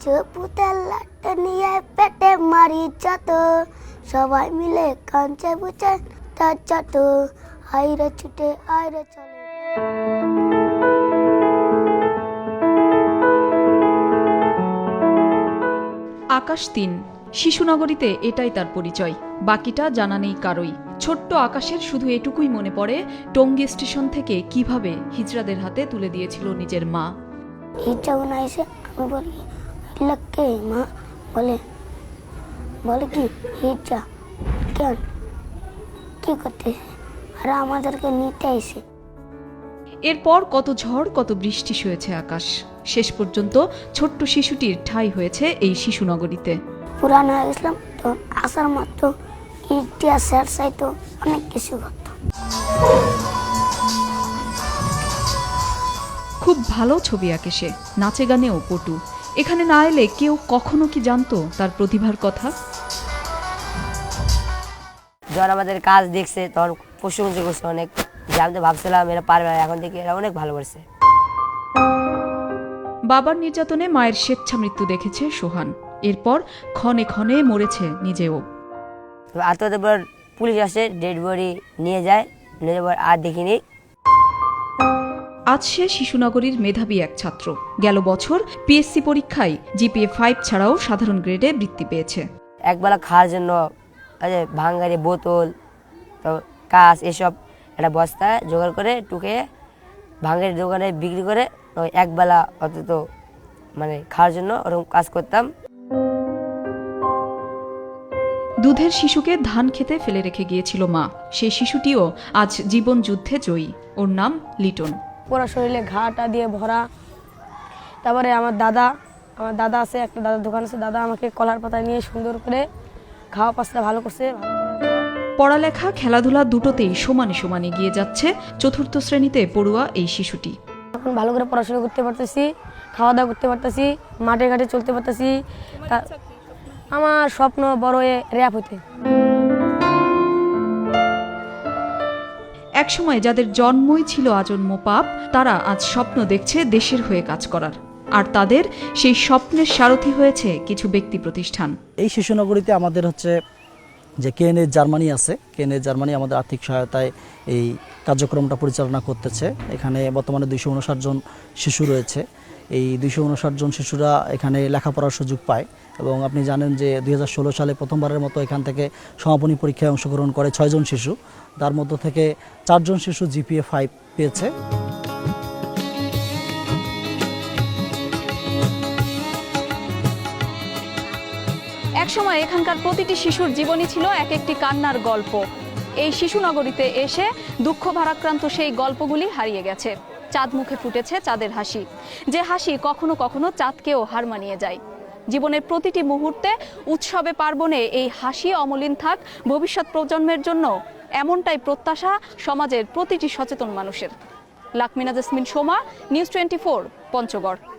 চপুতার লাট্টা নিয়ে পেটে মারি যত। সবাই মিলে কাঞ্চে বুঝে তার যত। আইরে ছুটে আইরে চলে। আকাশ তিন। শিশুনগরীতে এটাই তার পরিচয়। বাকিটা জানা নেই কারোই। ছোট্ট আকাশের শুধু এটুকুই মনে পড়ে টঙ্গী স্টেশন থেকে কীভাবে হিজড়াদের হাতে তুলে দিয়েছিল নিজের মা। মনে এসে আমি বলি লক্কে মা বলে বলে কি ইচ্ছা কেন কি করতে আর আমাদেরকে নিতে এসে এরপর কত ঝড় কত বৃষ্টি সয়েছে আকাশ। শেষ পর্যন্ত ছোট্ট শিশুটির ঠাঁই হয়েছে এই শিশুনগরীতে পুরান হয়ে গেছিলাম তো আসার মাত্র ইটিয়া স্যার চাইতো অনেক কিছু করতো। খুব ভালো ছবি আঁকে সে নাচে গানেও পটু। এখানে না এলে কেউ কখনো কি জানতো তার প্রতিভার কথা? যখন আমাদের কাজ দেখছে তখন প্রশংসা করছে অনেক। যে আমি তো ভাবছিলাম এরা পারবে না এখন থেকে এরা অনেক ভালো করছে। বাবার নির্যাতনে মায়ের স্বেচ্ছা মৃত্যু দেখেছে সোহান। এরপর ক্ষণে ক্ষণে মরেছে নিজেও। আত্মহত্যার পর পুলিশ আসে ডেড বডি নিয়ে যায় নিয়ে যাওয়ার আর দেখিনি। আজ সে শিশুনগরীর মেধাবী এক ছাত্র। গেল বছর পিএসসি পরীক্ষায় জিপিএ ফাইভ ছাড়াও সাধারণ গ্রেডে বৃত্তি পেয়েছে। একবেলা খাওয়ার জন্য ভাঙ্গারি বোতল কাজ এসব একটা বস্তায় জোগাড় করে টুকে ভাঙ্গারি দোকানে বিক্রি করে একবেলা অন্তত মানে খাওয়ার জন্য ওরকম কাজ করতাম। দুধের শিশুকে ধান খেতে ফেলে রেখে গিয়েছিল মা। সেই শিশুটিও আজ জীবন যুদ্ধে জয়ী। ওর নাম লিটন। পুরো শরীরে ঘাটা দিয়ে ভরা। তারপরে আমার দাদা আমার দাদা আছে একটা দাদার দোকান আছে। দাদা আমাকে কলার পাতা নিয়ে সুন্দর করে খাওয়া পাস্তা ভালো করছে। পড়ালেখা খেলাধুলা দুটোতেই সমানে সমানে এগিয়ে যাচ্ছে চতুর্থ শ্রেণীতে পড়ুয়া এই শিশুটি। এখন ভালো করে পড়াশোনা করতে পারতেছি খাওয়া দাওয়া করতে পারতেছি মাঠে ঘাটে চলতে পারতেছি। আমার স্বপ্ন বড় হয়ে র্যাপ হইতে। একসময় যাদের জন্মই ছিল আজন্ম পাপ, তারা আজ স্বপ্ন দেখছে দেশের হয়ে কাজ করার। আর তাদের সেই স্বপ্নের সারথি হয়েছে কিছু ব্যক্তি প্রতিষ্ঠান। এই শিশুনগরীতে আমাদের হচ্ছে যে কেএনএ জার্মানি আছে, কেএনএ জার্মানি আমাদের আর্থিক সহায়তায় এই কার্যক্রমটা পরিচালনা করতেছে। এখানে বর্তমানে দুইশো উনষাট জন শিশু রয়েছে। এই দুইশো উনষাট জন শিশুরা এখানে লেখাপড়ার সুযোগ পায় এবং আপনি জানেন যে দু হাজার ষোলো সালে প্রথমবারের মতো এখান থেকে সমাপনী পরীক্ষায় অংশগ্রহণ করে ছয়জন শিশু। তার মধ্য থেকে চারজন শিশু জিপিএ ফাইভ পেয়েছে। একসময় এখানকার প্রতিটি শিশুর জীবনই ছিল এক একটি কান্নার গল্প। এই শিশু নগরীতে এসে দুঃখ ভারাক্রান্ত সেই গল্পগুলি হারিয়ে গেছে। চাঁদ মুখে ফুটেছে চাঁদের হাসি। যে হাসি কখনো কখনো চাঁদকেও হার মানিয়ে যায়। জীবনের প্রতিটি মুহূর্তে উৎসবে পার্বণে এই হাসি অমলিন থাক ভবিষ্যৎ প্রজন্মের জন্য। এমনটাই প্রত্যাশা সমাজের প্রতিটি সচেতন মানুষের। Lakmina Jesmin Soma news twenty four Panchagarh.